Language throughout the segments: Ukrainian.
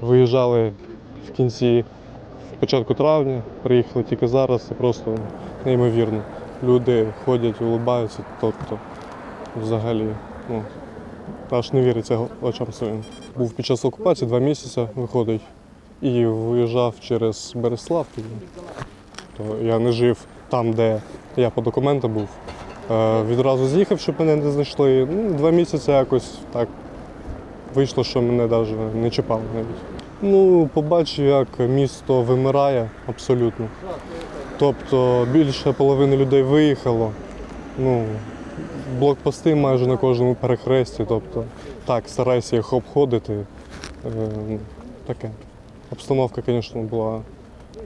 Виїжджали в кінці початку травня, приїхали тільки зараз. Це просто неймовірно. Люди ходять, улибаються, тобто взагалі, ну, аж не віриться очам своїм. Був під час окупації два місяці, виходить, і виїжджав через Береслав. То я не жив там, де я по документам був. Е, відразу з'їхав, щоб мене не знайшли. Ну, два місяці якось так вийшло, що мене навіть не чіпали навіть. Ну, побачив, як місто вимирає абсолютно. Тобто більше половини людей виїхало. Ну, блокпости майже на кожному перехресті. Тобто, так, старайся їх обходити. Е, ну, таке. Обстановка, звісно, була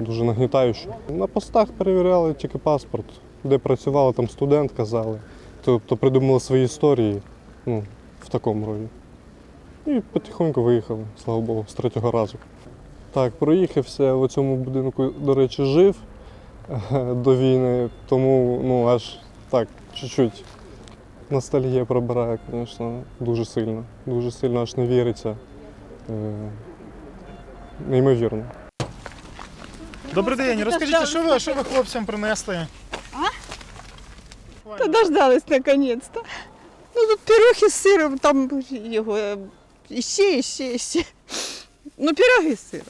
дуже нагнітаюча. На постах перевіряли тільки паспорт, де працювали, там студент казали. Тобто придумали свої історії ну, в такому роді. І потихоньку виїхали, слава Богу, з третього разу. Так, проїхався в цьому будинку, до речі, жив до війни, тому ну, аж так, чуть-чуть ностальгія пробирає, звісно, дуже сильно. Дуже сильно аж не віриться. Е, Неймовірно. Добрий день, розкажіть, що ви, що ви хлопцям принесли? Та дождались наконец-то. Ну тут пироги з сиром, там його е, іще, іще, іще. Ну, пироги з сиром.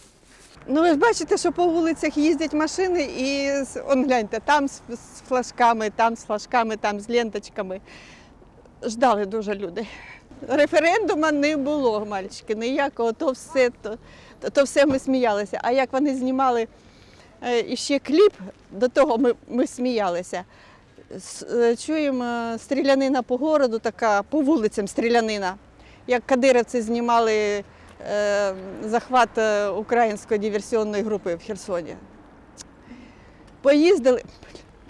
Ну, ви ж бачите, що по вулицях їздять машини і он гляньте, там з, флажками, там з флажками, там з ленточками. Ждали дуже люди. Референдуму не було, мальчики, ніякого, то все, то, то, все ми сміялися. А як вони знімали е, іще кліп, до того ми, ми сміялися. Е, Чуємо е, стрілянина по городу, така по вулицям стрілянина. Як кадировці знімали е, захват е, української диверсіонної групи в Херсоні. Поїздили,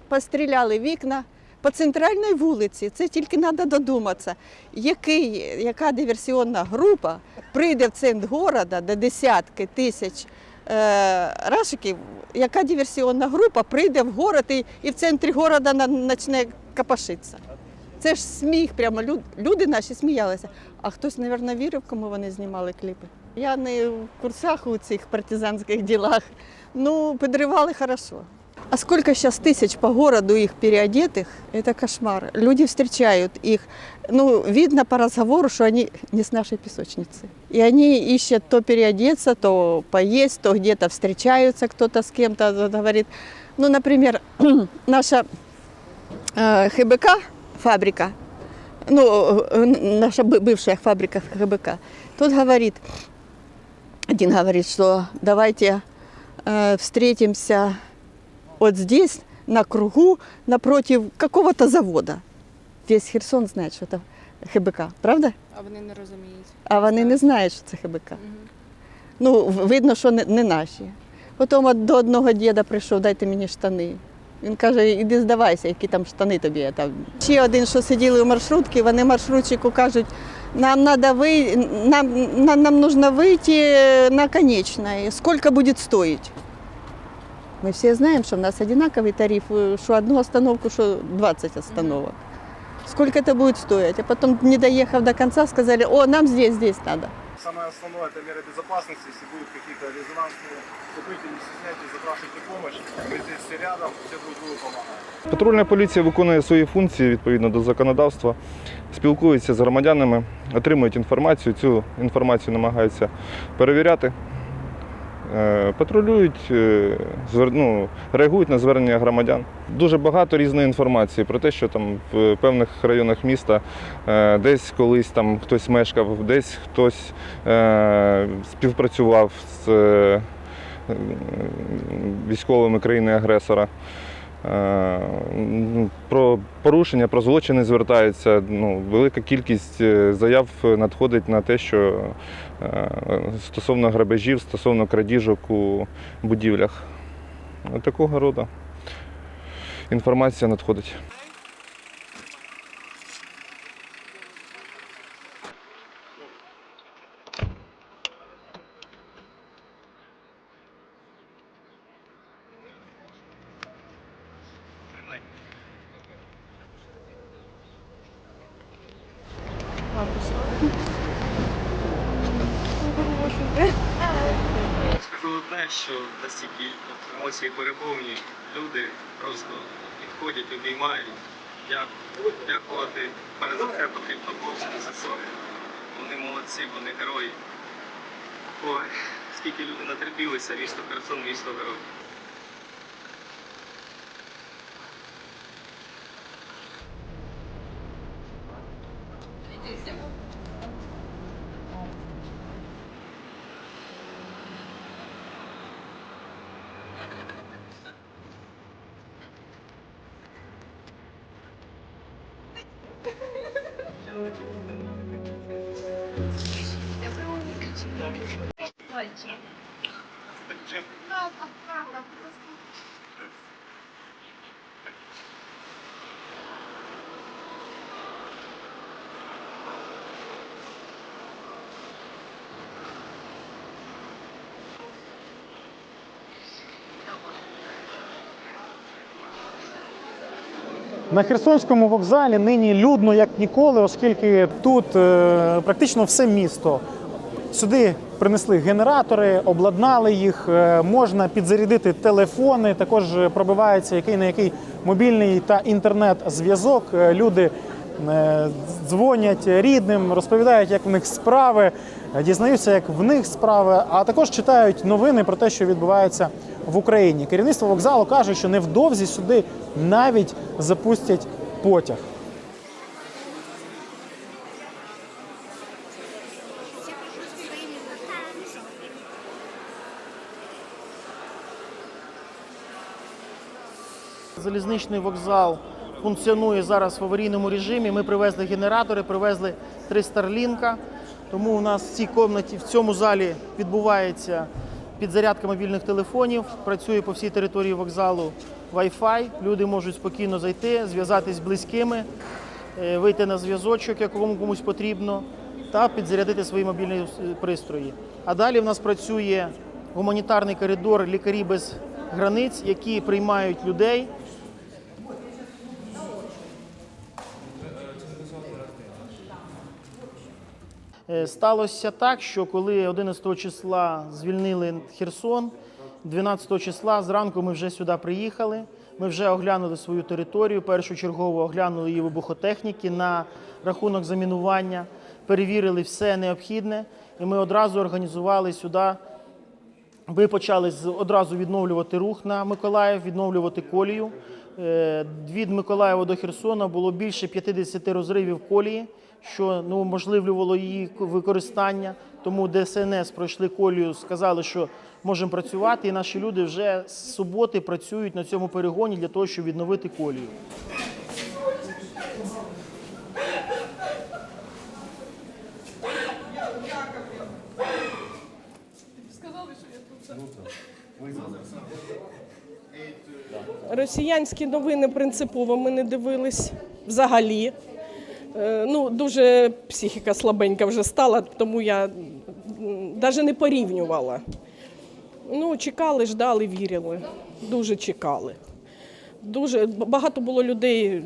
постріляли вікна по центральній вулиці. Це тільки треба додуматися, який, яка диверсіонна група прийде в центр міста, де десятки тисяч е, рашиків, яка диверсіонна група прийде в город і, і в центрі міста почне капашитися. Це ж сміх, прямо люд- люди наші сміялися. А хтось, мабуть, вірив, кому вони знімали кліпи. Я не в курсах у цих партизанських ділах. Ну, підривали хорошо. А сколько сейчас тысяч по городу их переодетых, это кошмар. Люди встречают их. Ну, видно по разговору, что они не с нашей песочницы. И они ищут то переодеться, то поесть, то где-то встречаются кто-то с кем-то, вот говорит. Ну, например, наша э, ХБК фабрика, ну, э, наша бы- бывшая фабрика ХБК, тут говорит, один говорит, что давайте э, встретимся вот здесь, на кругу, напротив какого-то завода. Весь Херсон знает, что это ХБК, правда? А вони не розуміють. А вони не знають, що це ХБК. Ну, в- видно, що не, не наші. Потім от до одного діда прийшов, дайте мені штани. Він каже, іди здавайся, які там штани тобі. є Там. Ще один, що сиділи у маршрутці, вони маршрутчику кажуть, нам надо ви... нам, нам, нам нужно вийти на конечной. Сколько будет стоить? Ми всі знаємо, що в нас одинаковий тариф, що одну остановку, що 20 остановок. Сколько это будет стоить? А потом, не доехав до конца, сказали, о, нам здесь, здесь надо. Самое основное это меры безопасности. Если будут какие-то резонансные события, не стесняйтесь, помощь. Мы здесь все рядом, все друг другу. Патрульна поліція виконує свої функції відповідно до законодавства, спілкується з громадянами, отримують інформацію. Цю інформацію намагаються перевіряти, е, патрулюють, е, ну, реагують на звернення громадян. Дуже багато різної інформації про те, що там в певних районах міста е, десь колись там хтось мешкав, десь хтось співпрацював з військовими країни-агресора. Е, ну, Про порушення, про злочини звертаються. Ну, велика кількість е, заяв надходить на те, що е, стосовно грабежів, стосовно крадіжок у будівлях. Такого роду інформація надходить. Скажу що настільки емоції переповні люди просто підходять, обіймають. Дякую. Дякувати. Перед за все потрібно хлопцям за собі. Вони молодці, вони герої. Ой, скільки люди натерпілися, місто Херсон, місто герой. На Херсонському вокзалі нині людно як ніколи, оскільки тут е, практично все місто. Сюди принесли генератори, обладнали їх, е, можна підзарядити телефони. Також пробивається який на який мобільний та інтернет-зв'язок. Е, Люди е, дзвонять рідним, розповідають, як в них справи, е, дізнаються, як в них справи, а також читають новини про те, що відбувається в Україні. Керівництво вокзалу каже, що невдовзі сюди навіть запустять потяг. Залізничний вокзал функціонує зараз в аварійному режимі. Ми привезли генератори, привезли три старлінка. Тому у нас в цій кімнаті, в цьому залі відбувається підзарядка мобільних телефонів. Працює по всій території вокзалу Wi-Fi. Люди можуть спокійно зайти, зв'язатись з близькими, е, вийти на зв'язочок, якому комусь потрібно, та підзарядити свої мобільні е, пристрої. А далі в нас працює гуманітарний коридор лікарі без границь, які приймають людей. Сталося так, що коли 11 числа звільнили Херсон, 12 числа зранку ми вже сюди приїхали. Ми вже оглянули свою територію. Першочергово оглянули її вибухотехніки на рахунок замінування, перевірили все необхідне, і ми одразу організували сюди. Ви почали одразу відновлювати рух на Миколаїв, відновлювати колію. Е, Від Миколаєва до Херсона було більше 50 розривів колії, що ну, уможливлювало її використання. Тому ДСНС пройшли колію, сказали, що можемо працювати, і наші люди вже з суботи працюють на цьому перегоні для того, щоб відновити колію. Росіянські новини принципово ми не дивились взагалі. Е, Ну, дуже психіка слабенька вже стала, тому я навіть не порівнювала. Ну, чекали, ждали, вірили. Дуже чекали. Дуже багато було людей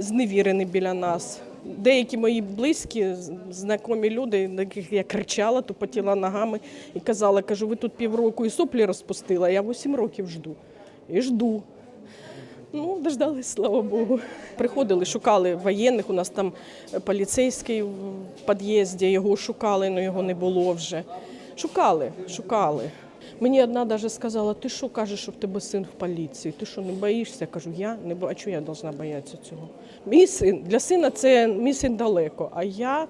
зневірені біля нас. Деякі мої близькі, знайомі люди, на яких я кричала, тупотіла ногами і казала, кажу, ви тут півроку і соплі розпустила, я 8 років жду. І жду. Ну, дождались, слава Богу. Приходили, шукали воєнних. У нас там поліцейський в під'їзді, його шукали, але його не було вже. Шукали, шукали. Мені одна навіть сказала, ти що кажеш, що в тебе син в поліції? Ти що не боїшся? Я кажу, я не бо- а чого я повинна боятися цього? Мій син для сина це мій син далеко. А я,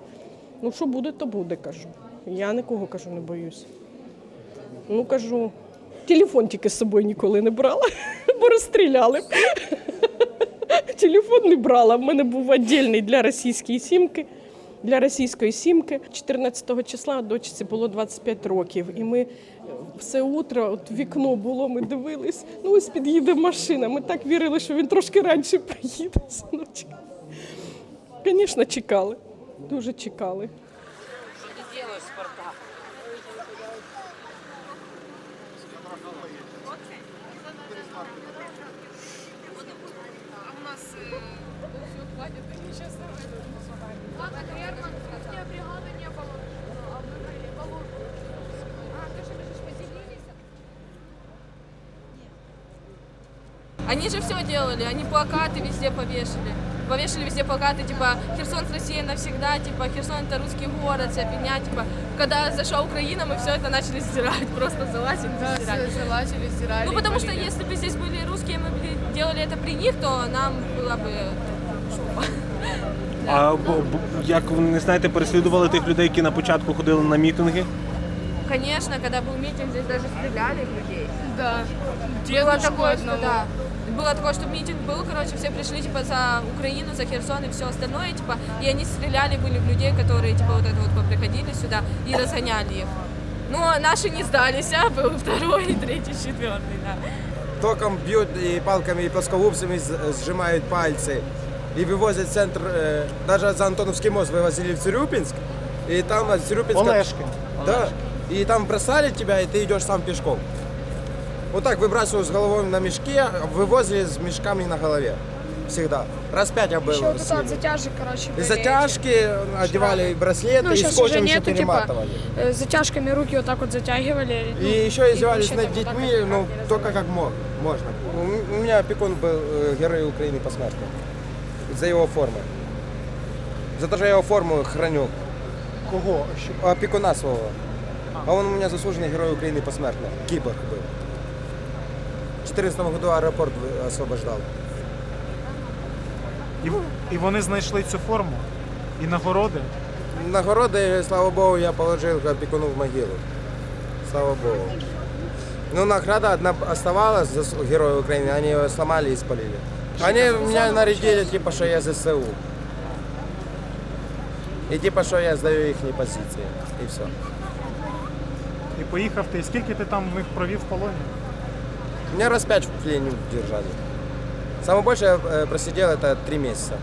ну що буде, то буде, кажу. Я нікого кажу, не боюсь. Ну кажу, телефон тільки з собою ніколи не брала, бо розстріляли. Телефон не брала. В мене був віддільний для російської сімки. Для російської сімки 14 числа дочці було 25 років, і ми все утро, от вікно було, ми дивились. Ну ось під'їде машина. Ми так вірили, що він трошки раніше приїде. Звісно, чекали. Дуже чекали. Они же все делали, они плакаты везде повешали. Повешали везде плакаты, типа, Херсон с Россией навсегда, типа, Херсон это русский город, вся фигня, типа, когда зашла Украина, мы все это начали стирать, просто залазили и стирали. залазили, стирали. Ну потому что если бы здесь были русские, мы бы делали это при них, то нам была бы шопа. А бо- бо- як ви не знаєте, переслідували тих людей, які на початку ходили на мітинги? Конечно, когда был митинг, здесь даже стреляли в людей. Да. Было Дедушку такое, что одного. да. Было такое, что митинг был, короче, все пришли типа за Украину, за Херсон и все остальное, типа, и они стреляли были в людей, которые типа вот это вот приходили сюда и разгоняли их. Но наши не сдались, а был второй, третий, четвертый, да. током б'ють і палками, і плоскогубцями з- зжимають пальці. І вивозять в центр, е, навіть за Антоновський мост вивозили в Цирюпінськ, і там от Цирюпінська... Олешки. Да. И там бросали тебя, и ты идешь сам пешком. Вот так выбрасывают с головой на мешке, вывозили с мешками на голове. Всегда. Раз пять я был Еще вот с это от ними. затяжек, короче, И были затяжки одевали, и браслеты, Ну, и щас скотчем уже еще нету, типа, перематывали. эти. Э, Затяжками руки вот так вот затягивали. ну, И еще издевались вообще над там вот так детьми, вот ну, никак не только как мог, можно. У м- у меня опекун был э, герой Украины посмертно. За его формы. За то, что я его форму храню. Кого? Що- Опекуна своего. А он у меня заслуженный герой Украины посмертно. Киборг был. В 2014 году аэропорт вы- освобождал. І, і вони знайшли цю форму і нагороди. Нагороды, слава богу, я положил опекуну в могилу. Слава богу. Ну, награда одна оставалась за героя Украины, они ее сломали и спалили. Они меня нарядили, типа, что я ЗСУ. И типа, что я сдаю их позиции. И все. І поїхав ти. Скільки ти там в них провів в полоні? Меня раз пять в плене держали. Самое большее я э, просидел это три месяца.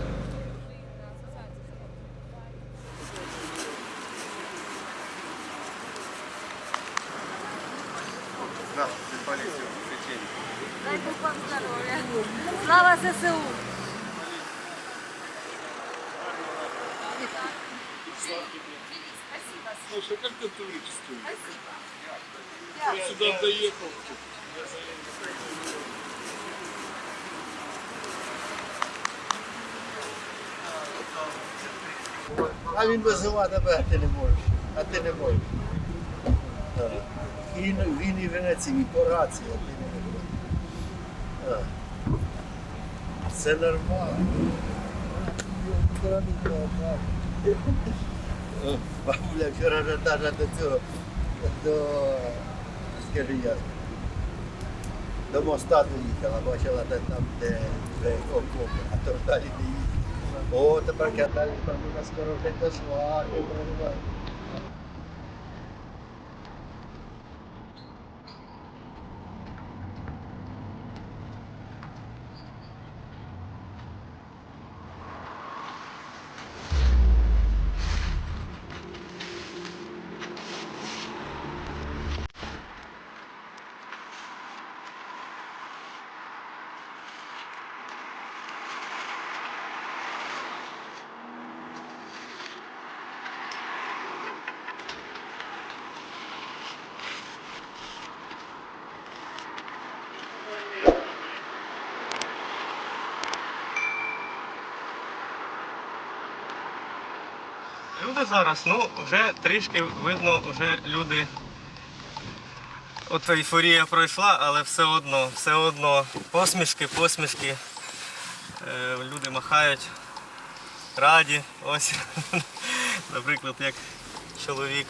А він визиває тебе, а ти не можеш. А ти не можеш. Так. Він, і Венеції, по рації, а ти не можеш. Все нормально. Бабуля вчора навіть до цього, до, скажи я, до моста доїхала, бачила де там, де вже окопи, а то далі не їздила. О, тепер я далі там вона скоро вже дошла. Люди зараз, ну, вже трішки видно, вже люди. От ейфорія пройшла, але все одно, все одно посмішки, посмішки. Е, люди махають, раді. Ось, наприклад, як чоловік